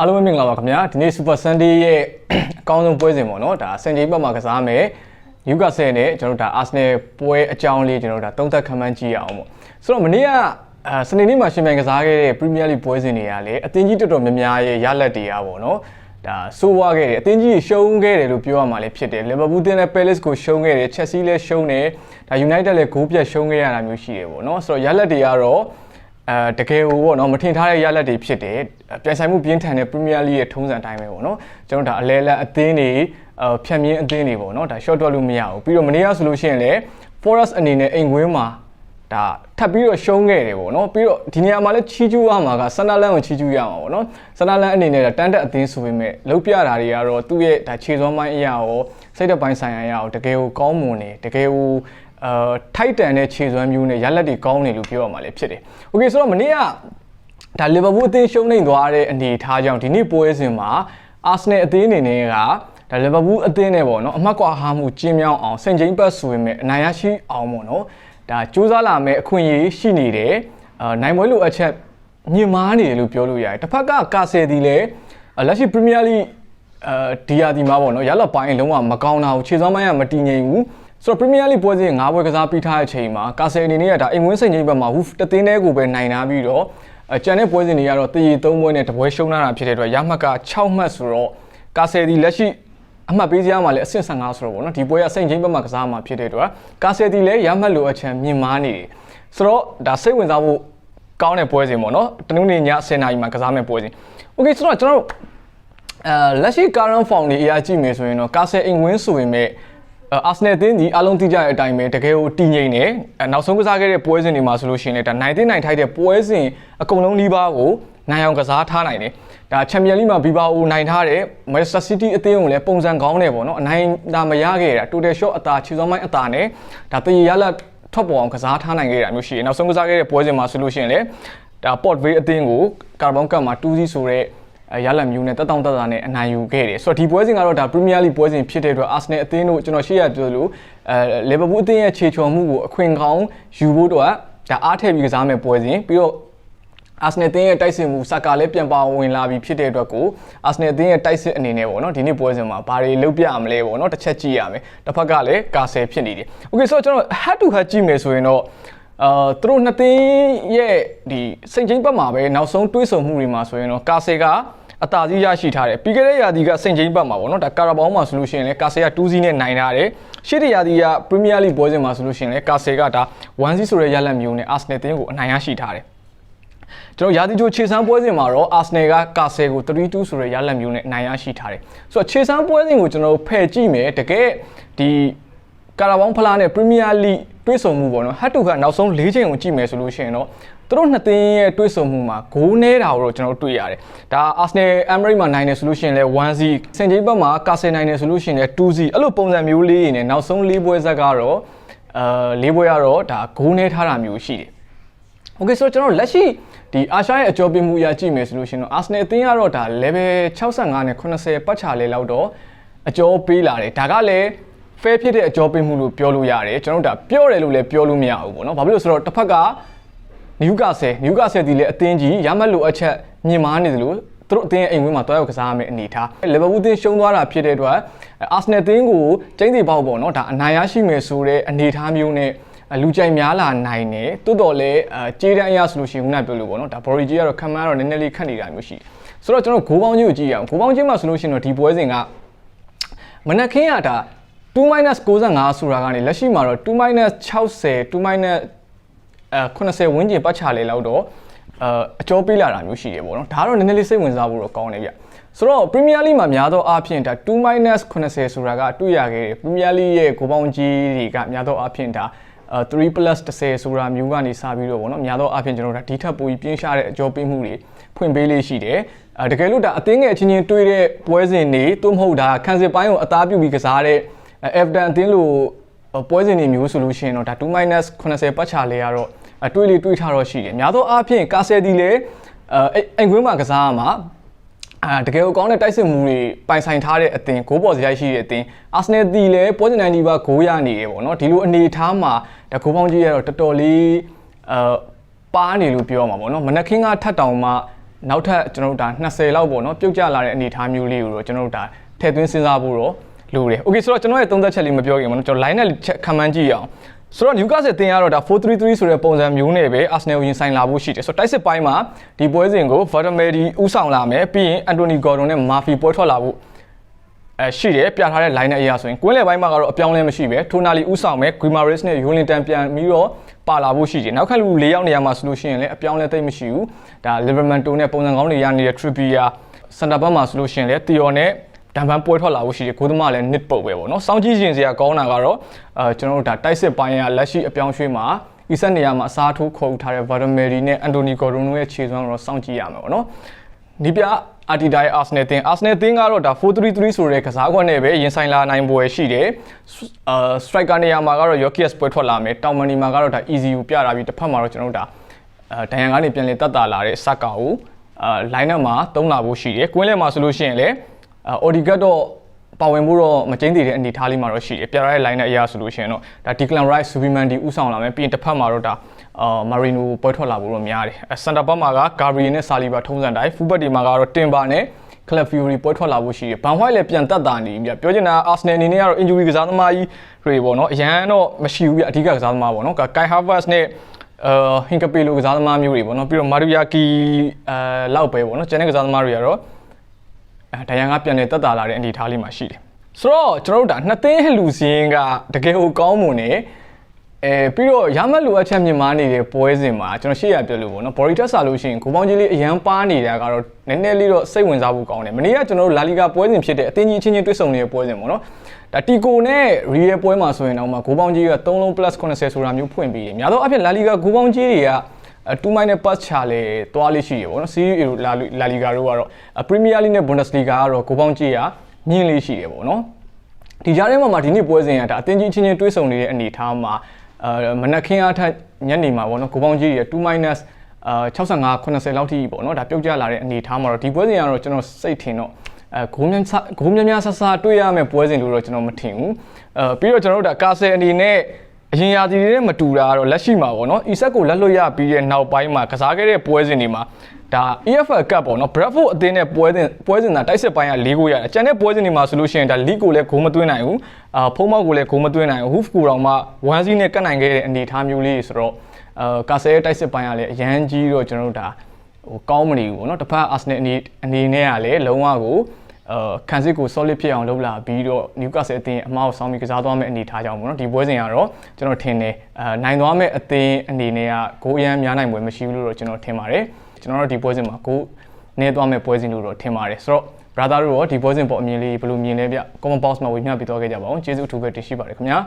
အားလုံးပဲမင်္ဂလာပါခင်ဗျာဒီနေ့ Super Sunday ရဲ့အကောင်းဆုံးပွဲစဉ်ပေါ့နော်ဒါစင်ကြီးဘက်မှာကစားမယ်ယူကာဆယ်နဲ့ကျွန်တော်တို့ဒါ Arsenal ပွဲအကြောင်းလေးကျွန်တော်တို့ဒါသုံးသပ်ခန့်မှန်းကြည့်ရအောင်ပေါ့ဆိုတော့မနေ့ကအာစနေနေ့မှာရှင်မြန်ကစားခဲ့တဲ့ Premier League ပွဲစဉ်တွေကလည်းအသင်းကြီးတော်တော်များများရဲ့ရလဒ်တွေကပေါ့နော်ဒါဆိုးွားခဲ့တယ်အသင်းကြီးရှုံးခဲ့တယ်လို့ပြောရမှာလည်းဖြစ်တယ်လီဗာပူးတင်းလည်း Palace ကိုရှုံးခဲ့တယ်ချက်စီလည်းရှုံးတယ်ဒါ United လည်းဂိုးပြတ်ရှုံးခဲ့ရတာမျိုးရှိတယ်ပေါ့နော်ဆိုတော့ရလဒ်တွေကတော့ အဲတကယ်ဟိုပေါ့နော်မထင်ထားတဲ့ရလဒ်တွေဖြစ်တယ်ပြန်ဆိုင်မှုပြင်းထန်တဲ့ Premier League ရဲ့ထုံးစံအတိုင်းပဲပေါ့နော်ကျွန်တော်ဒါအလဲလက်အသင်းတွေအဖြတ်မြင်းအသင်းတွေပေါ့နော်ဒါ short တွက်လို့မရဘူးပြီးတော့မနေ့ကဆိုလို့ရှိရင်လည်း Forest အနေနဲ့အိမ်ကွင်းမှာဒါထပ်ပြီးတော့ရှုံးခဲ့တယ်ပေါ့နော်ပြီးတော့ဒီနေရာမှာလည်းချီးကျူးရမှာကဆန္ဒလန်ကိုချီးကျူးရမှာပေါ့နော်ဆန္ဒလန်အနေနဲ့ဒါတန်းတက်အသင်းဆိုပေမဲ့လောက်ပြတာတွေကတော့သူ့ရဲ့ဒါခြေစွမ်းပိုင်းအရာရောစိတ်သက်ပိုင်းဆိုင်ရာအရာရောတကယ်ကိုကောင်းမွန်နေတကယ်ကို အာထိုက်တန်တဲ့ခြေစွမ်းမျိုးနဲ့ရလက်တွေကောင်းနေလို့ပြောရမှာလည်းဖြစ်တယ်။ Okay ဆိုတော့မနေ့ကဒါလီဗာပူးအသင်းရှုံးနေသွားတဲ့အနေအထားကြောင့်ဒီနေ့ပွဲစဉ်မှာအာဆနယ်အသင်းအနေနဲ့ကဒါလီဗာပူးအသင်းနဲ့ပေါ့နော်အမှတ်ကွာဟာမှုကျင်းမြောင်းအောင်စင်ချိန်ပတ်ဆိုရင်မဲ့အနိုင်ရရှိအောင်ပေါ့နော်ဒါစူးစမ်းလာမဲ့အခွင့်အရေးရှိနေတယ်အာနိုင်ပွဲလိုအပ်ချက်ညင်မားနေတယ်လို့ပြောလို့ရတယ်တစ်ဖက်ကကာဆယ်ဒီလည်းလက်ရှိပရီးမီးယားလိအဲဒီယာဒီမှာပေါ့နော်ရလပိုင်းလုံးဝမကောင်းတာကိုခြေစွမ်းပိုင်းကမတည်ငြိမ်ဘူး ဆိုတော့ Premier League ပွဲစဉ်၅ပွဲကစားပြီးထားတဲ့အချိန်မှာကာဆယ်အနေနဲ့ကဒါအိမ်ဝင်းစိန်ကြီးဘက်မှာဝူတသင်းတဲကိုပဲနိုင်နာပြီးတော့အကျန်တဲ့ပွဲစဉ်တွေကတော့တည်ရ၃ပွဲနဲ့တပွဲရှုံးလာတာဖြစ်တဲ့အတွက်ရမှတ်က6မှတ်ဆိုတော့ကာဆယ်ဒီလက်ရှိအမှတ်ပေးစရာမှာလည်းအဆင့်15ဆိုတော့ဗောနော်ဒီပွဲကစိန်ချင်းဘက်မှာကစားမှာဖြစ်တဲ့အတွက်ကာဆယ်ဒီလည်းရမှတ်လိုအချမ်းမြင်မာနေတယ်ဆိုတော့ဒါစိတ်ဝင်စားဖို့ကောင်းတဲ့ပွဲစဉ်ပေါ့နော်တနင်္ဂနွေည10:00နာရီမှာကစားမယ့်ပွဲစဉ်โอเคဆိုတော့ကျွန်တော်တို့အဲလက်ရှိ current form တွေအရာကြည့်မယ်ဆိုရင်တော့ကာဆယ်အိမ်ဝင်းဆိုရင်မဲ့ အာဆနယ်တင်းဒီအလုံးတိကျတဲ့အတိုင်းပဲတကယ်ကိုတည်ငြိမ်နေနောက်ဆုံးကစားခဲ့တဲ့ပွဲစဉ်တွေမှာဆိုလို့ရှိရင်လည်းဒါနိုင်တဲ့နိုင်ထိုက်တဲ့ပွဲစဉ်အကုန်လုံးလေးပါးကိုနိုင်အောင်ကစားထားနိုင်တယ်ဒါချန်ပီယံလိမှာဘီဘာအိုနိုင်ထားတဲ့မန်ချက်စတာစီးတီးအသင်းကိုလည်းပုံစံကောင်းတယ်ပေါ့နော်အနိုင်ဒါမရခဲ့တာတိုတယ်ရှော့အသာခြေစောမိုင်းအသာနဲ့ဒါတည်ရလက်ထွက်ပေါ်အောင်ကစားထားနိုင်ခဲ့တာမျိုးရှိတယ်နောက်ဆုံးကစားခဲ့တဲ့ပွဲစဉ်မှာဆိုလို့ရှိရင်လည်းဒါ port way အသင်းကိုကာဗွန်ကတ်မှာ2စီဆိုတဲ့ ရလဒ်မျိုးနဲ့တက်တောင့်တက်တာနဲ့အနိုင်ယူခဲ့တယ်ဆိုတော့ဒီပွဲစဉ်ကတော့ဒါ Premier League ပွဲစဉ်ဖြစ်တဲ့အတွက် Arsenal အသင်းတို့ကျွန်တော်ရှေ့ရပြောလို့အဲ Liverpool အသင်းရဲ့ခြေချော်မှုကိုအခွင့်ကောင်းယူဖို့တော့ဒါအားထည့်ပြီးကစားမယ်ပွဲစဉ်ပြီးတော့ Arsenal တင်းရဲ့တိုက်စစ်မှုစကာလည်းပြန်ပါဝင်လာပြီဖြစ်တဲ့အတွက်ကို Arsenal တင်းရဲ့တိုက်စစ်အနေနဲ့ပေါ့နော်ဒီနေ့ပွဲစဉ်မှာဘာတွေလုပ်ပြရမလဲပေါ့နော်တစ်ချက်ကြည့်ရမယ်တစ်ဖက်ကလည်းကာဆယ်ဖြစ်နေတယ်။ Okay ဆိုတော့ကျွန်တော် head to head ကြည့်မယ်ဆိုရင်တော့ အာသူတို့နှစ်သင်းရဲ့ဒီစိတ်ချင်းဘက်မှာပဲနောက်ဆုံးတွေးဆုံမှုတွေမှာဆိုရင်တော့ကာဆယ်ကအတားစီးရရှိထားတယ်ပြီးခဲ့တဲ့ရာသီကစိတ်ချင်းဘက်မှာပေါ့နော်ဒါကာရာဘောင်းမှာဆိုလို့ရှိရင်လည်းကာဆယ်က2စီးနဲ့နိုင်ထားတယ်ရှေ့တရာသီကပရီးမီးယားလိပွဲစဉ်မှာဆိုလို့ရှိရင်လည်းကာဆယ်ကဒါ1စီးဆိုတဲ့ရလဒ်မျိုးနဲ့အာဆနယ်တင်းကိုအနိုင်ရရှိထားတယ်ကျွန်တော်ရာသီချိုခြေစမ်းပွဲစဉ်မှာတော့အာဆနယ်ကကာဆယ်ကို3-2ဆိုတဲ့ရလဒ်မျိုးနဲ့နိုင်ရရှိထားတယ်ဆိုတော့ခြေစမ်းပွဲစဉ်ကိုကျွန်တော်ဖယ်ကြည့်မယ်တကယ်ဒီ ကာရာဘောင်းဖလားနဲ့ပရီးမီးယားလိတွဲဆုံမှုပေါ့နော် head to head နောက်ဆုံး၄ချိန်ကိုကြည့်မယ်ဆိုလို့ရှိရင်တော့သူတို့နှစ်သင်းရဲ့တွဲဆုံမှုမှာဂိုးနေတာကိုတော့ကျွန်တော်တွေ့ရတယ်။ဒါ Arsenal Emirates မှာနိုင်တယ်ဆိုလို့ရှိရင်လည်း1-0စင်ဂျိဘက်မှာကာဆယ်နိုင်တယ်ဆိုလို့ရှိရင်လည်း2-0အဲ့လိုပုံစံမျိုးလေးတွေနဲ့နောက်ဆုံး၄ပွဲဆက်ကတော့အဲ၄ပွဲကတော့ဒါဂိုးနေထားတာမျိုးရှိတယ်။ Okay ဆိုတော့ကျွန်တော်လက်ရှိဒီအာရှရဲ့အကျော်ပြမှုအရာကြည့်မယ်ဆိုလို့ရှိရင်တော့ Arsenal အသင်းကတော့ဒါ level 65နဲ့80ပတ်ချလေးလောက်တော့အကျော်ပေးလာတယ်။ဒါကလည်း fair ဖြစ်တဲ့အကြောပေးမှုလို့ပြောလို့ရတယ်ကျွန်တော်တို့ဒါပြောတယ်လို့လည်းပြောလို့မရဘူးပေါ့နော်ဘာဖြစ်လို့ဆိုတော့တစ်ဖက်ကနယူကာဆယ်နယူကာဆယ်ဒီလည်းအသင်းကြီးရမတ်လိုအချက်မြင်မာနေသလိုသူတို့အသင်းရဲ့အိမ်ဝင်းမှာတွားရောက်ကစားရမယ့်အနေထားလီဗာပူးအသင်းရှုံးသွားတာဖြစ်တဲ့အတွက်အာဆင်နယ်အသင်းကိုကျိန်းစီပေါက်ပေါ့နော်ဒါအနိုင်ရရှိမယ်ဆိုတဲ့အနေထားမျိုးနဲ့လူကြိုက်များလာနိုင်တယ်တိုးတော်လည်းကြေးတန်းအရဆိုလို့ရှိရင်ခုနပြောလို့ပေါ့နော်ဒါဘော်ရီကြီးကတော့ခံမှန်းတော့နည်းနည်းလေးခက်နေတာမျိုးရှိတယ်ဆိုတော့ကျွန်တော်ဂိုးပေါင်းကြီးကိုကြည့်ရအောင်ဂိုးပေါင်းကြီးမှာဆိုလို့ရှိရင်တော့ဒီပွဲစဉ်ကမနက်ခင်းကဒါ 2 95ဆိုတာကနေလက်ရှိမှာတော့2 60 2 80ဝန်းကျင်ပတ်ချလေလောက်တော့အအကျော်ပေးလာတာမျိုးရှိတယ်ပေါ့နော်ဒါကတော့နည်းနည်းလေးစိတ်ဝင်စားဖို့တော့ကောင်းတယ်ဗျဆိုတော့ Premier League မှာများသောအားဖြင့်ဒါ2 80ဆိုတာကတွေ့ရခဲ့တယ် Premier League ရဲ့ဂိုးပေါင်းကြီးတွေကများသောအားဖြင့်ဒါ3 plus 10ဆိုတာမျိုးကနေစပြီးတော့ဗောနော်များသောအားဖြင့်ကျွန်တော်တို့ဒါဒီထက်ပိုပြီးပြင်းရှားတဲ့အကြောပေးမှုတွေဖွင့်ပေးလေးရှိတယ်တကယ်လို့ဒါအသင်းငယ်အချင်းချင်းတွေ့တဲ့ပွဲစဉ်တွေသို့မဟုတ်ဒါခံစစ်ပိုင်းကိုအသားပြုပြီးကစားတဲ့ Everton အသင်းလိုပွဲစဉ်တွေမျိုးဆိုလို့ရှိရင်တော့ဒါ2-80ပတ်ချလေရတော့အတွေးလေးတွေးထားတော့ရှိတယ်များသောအားဖြင့်ကာဆယ်ဒီလည်းအဲအိမ်ကွင်းမှာကစားရမှာအာတကယ်ကိုကောင်းတဲ့တိုက်စစ်မှုတွေပိုင်ဆိုင်ထားတဲ့အသင်းဂိုးပေါ်စရိုက်ရှိတဲ့အသင်းအာဆနယ်တီလည်းပွဲစဉ်တိုင်းဒီပါဂိုးရနေတယ်ပေါ့နော်ဒီလိုအနေထားမှာတကူပေါင်းကြီးရတော့တော်တော်လေးအဲပါနေလို့ပြောရမှာပေါ့နော်မနက်ခင်းကထတ်တောင်မှနောက်ထပ်ကျွန်တော်တို့ဒါ20လောက်ပေါ့နော်ပြုတ်ကျလာတဲ့အနေအထားမျိုးလေးကိုတော့ကျွန်တော်တို့ဒါထည့်သွင်းစဉ်းစားဖို့တော့ လိုတယ်။ Okay ဆိုတော့ကျွန်တော်ရဲ့သုံးသက်ချက်လေးမပြောခင်ပေါ့နော်ကျွန်တော် line နဲ့ချက်ခံမှန်းကြည့်ရအောင်။ဆိုတော့ Newcastle တင်ရတော့ဒါ433ဆိုတဲ့ပုံစံမျိုးနဲ့ပဲ Arsenal ရင်ဆိုင်လာဖို့ရှိတယ်။ဆိုတော့တိုက်စစ်ပိုင်းမှာဒီပွဲစဉ်ကို Vermeer ဥဆောင်လာမယ်ပြီးရင် Anthony Gordon နဲ့ Murphy ပွဲထွက်လာဖို့အဲရှိတယ်ပြထားတဲ့ line နဲ့အရာဆိုရင်ကွင်းလယ်ပိုင်းမှာကတော့အပြောင်းလဲမရှိပဲထိုနာလီဥဆောင်မဲ့ Guimares နဲ့ Yolinton ပြန်ပြီးတော့ပါလာဖို့ရှိတယ်နောက်ခါလူ၄ယောက်နေရာမှာဆိုလို့ရှိရင်လည်းအပြောင်းလဲသိမ့်မရှိဘူးဒါ Liverpool နဲ့ပုံစံကောင်းတွေရနေတဲ့ Trippier စန်တာဘက်မှာဆိုလို့ရှိရင်လည်း Theo နဲ့ ဒန်ပန်ပွဲထွက်လာဖို့ရှိတယ်ကိုသမားလည်း nit ပုတ်ပဲပေါ့နော်စောင်းကြည့်ရင်စရာကောင်းတာကတော့အဲကျွန်တော်တို့ဒါတိုက်စစ်ပိုင်းကလက်ရှိအပြောင်းရွှေ့မှာဤဆက်နေရာမှာအစားထိုးခေါ်ထားတဲ့ Vladimir နဲ့ Anthony Gordon တို့ရဲ့ခြေစွမ်းကိုတော့စောင့်ကြည့်ရမှာပေါ့နော်ဒီပြအာတီဒိုင်အာဆနယ်တင်အာဆနယ်တင်ကတော့ဒါ433ဆိုတဲ့ကစားကွက်နဲ့ပဲရင်ဆိုင်လာနိုင်ပွဲရှိတယ်အာ striker နေရာမှာကတော့ Yokias ပွဲထွက်လာမယ်တောင်မန်နီမှာကတော့ဒါ easy ကိုပြတာပြီးတစ်ဖက်မှာတော့ကျွန်တော်တို့ဒါအဲဒိုင်ယန်ကနေပြန်လည်တက်တာလာတဲ့စက်ကာကိုအာ line up မှာသုံးလာဖို့ရှိတယ်ကွင်းလဲမှာဆိုလို့ရှိရင်လည်း အော်ဒီကတ်တော့ပါဝင်ဖို့တော့မကျင်းသေးတဲ့အနေအထားလေးမှာတော့ရှိတယ်ပြရတဲ့ line နဲ့အရာဆိုလို့ရှိရင်တော့ဒါ Declan Rice Subiman ဒီဥဆောင်လာမယ်ပြီးရင်တစ်ဖက်မှာတော့ဒါအာမာရီနိုပွဲထွက်လာဖို့တော့များတယ်စန်တာဘက်မှာကဂါဘရီနဲ့ဆာလီဘာထုံးစံတိုင်းဖူဘတ်ဒီမှာကတော့တင်ပါနဲ့ကလပ်ဖီယိုရီပွဲထွက်လာဖို့ရှိတယ်ဘန်ဟွိုက်လည်းပြန်တက်တာနေပြီပြောချင်တာအာဆနယ်အနေနဲ့ကတော့ injury ကစားသမားကြီးတွေပေါ့နော်အရန်တော့မရှိဘူးပြအဓိကကစားသမားပေါ့နော်ကိုင်ဟာဗတ်စ်နဲ့အာဟင်ကပီလိုကစားသမားမျိုးတွေပေါ့နော်ပြီးတော့မာရီယာကီအဲလောက်ပဲပေါ့နော်ကျန်တဲ့ကစားသမားတွေကတော့အဲ ဒိုင်ယန်ကပြန်နေတက်တာလာတဲ့အနေအထားလေးမှာရှိတယ်ဆိုတော့ကျွန်တော်တို့ဒါနှစ်သိန်းဟလူစင်းကတကယ်ကိုကောင်းမွန်နေအဲပြီးတော့ရမတ်လိုအပ်ချက်မြင်မာနေတဲ့ပွဲစဉ်မှာကျွန်တော်ရှေ့ရပြောလို့ပေါ့နော်ဘော်ရီတက်ဆာလို့ရှိရင်ကိုပေါင်းကြီးလေးအရန်ပါနေတာကတော့နည်းနည်းလေးတော့စိတ်ဝင်စားဖို့ကောင်းတယ်မနေ့ကကျွန်တော်တို့လာလီဂါပွဲစဉ်ဖြစ်တဲ့အသင်းကြီးချင်းချင်းတွေ့ဆုံနေတဲ့ပွဲစဉ်ပေါ့နော်ဒါတီကိုနဲ့ရီယယ်ပွဲမှာဆိုရင်တော့မှကိုပေါင်းကြီးက3လုံး plus 80 ဆိုတာမျိုးဖွင့်ပြီးတယ်များသောအားဖြင့်လာလီဂါကိုပေါင်းကြီးတွေက တူမိုင်းနဲ့ pass ချလေတွားလေးရှိရပေါ့နော်စီးလာလာလီဂါတို့ကတော့ပရီးမီးယားလိနဲ့ဘွန်ဒက်စလီဂါကတော့ကိုပေါင်းကြီးကမြင့်လေးရှိတယ်ပေါ့နော်ဒီကြားထဲမှာမှဒီနေ့ပွဲစဉ်ကဒါအတင်းကြီးချင်းချင်းတွေးဆုံနေတဲ့အနေအထားမှာအဲမနက်ခင်းအားထက်ညနေမှာပေါ့နော်ကိုပေါင်းကြီးရဲ့2 minus အာ65 80လောက်ထိပေါ့နော်ဒါပြုတ်ကျလာတဲ့အနေအထားမှာတော့ဒီပွဲစဉ်ကတော့ကျွန်တော်စိတ်ထင်တော့အဲဂိုးများဂိုးများများဆဆတွေ့ရမယ့်ပွဲစဉ်လို့တော့ကျွန်တော်မထင်ဘူးအဲပြီးတော့ကျွန်တော်တို့ဒါကာဆယ်အနေနဲ့ အရင်ရာသီတွေနဲ့မတူတာကတော့လက်ရှိမှာပေါ့နော်အီဆက်ကိုလက်လွတ်ရပြီးတဲ့နောက်ပိုင်းမှာကစားခဲ့တဲ့ပွဲစဉ်တွေမှာဒါ EFL Cup ပေါ့နော် Bradford အသင်းနဲ့ပွဲစဉ်ပွဲစဉ်သာတိုက်စစ်ပိုင်းက၄ဂိုးရတယ်။ကျန်တဲ့ပွဲစဉ်တွေမှာဆိုလို့ရှိရင်ဒါ League ကိုလည်းဂိုးမသွင်းနိုင်ဘူး။အာဖုံးမောက်ကိုလည်းဂိုးမသွင်းနိုင်ဘူး။ Hoof ကိုတော့မှ1စီးနဲ့ကတ်နိုင်ခဲ့တဲ့အနေအထားမျိုးလေးဆိုတော့အာကာဆယ်ရဲ့တိုက်စစ်ပိုင်းကလည်းအရန်ကြီးတော့ကျွန်တော်တို့ဒါဟိုကောင်းမနေဘူးပေါ့နော်။တစ်ဖက် Arsenal အနေအနေနဲ့ကလည်းလုံးဝကို အာခံစစ်ကို solid ဖြစ်အောင်လုပ်လာပြီးတော့ Newcastle အသင်းအမှားကိုစောင်းပြီးကစားသွားမယ့်အနေအထားကြောင့်ပေါ့နော်ဒီပွဲစဉ်ကတော့ကျွန်တော်ထင်တယ်အာနိုင်သွားမယ့်အသင်းအနေနဲ့ကဂိုးအရန်များနိုင်ပွဲမရှိဘူးလို့တော့ကျွန်တော်ထင်ပါတယ်ကျွန်တော်တို့ဒီပွဲစဉ်မှာကိုနေသွားမယ့်ပွဲစဉ်လို့တော့ထင်ပါတယ်ဆိုတော့ brother တို့ရောဒီပွဲစဉ်ပေါ်အမြင်လေးဘယ်လိုမြင်လဲဗျ comment box မှာဝေမျှပေးသွားခဲ့ကြပါဦးကျေးဇူးအထူးပဲတင်ရှိပါတယ်ခင်ဗျာ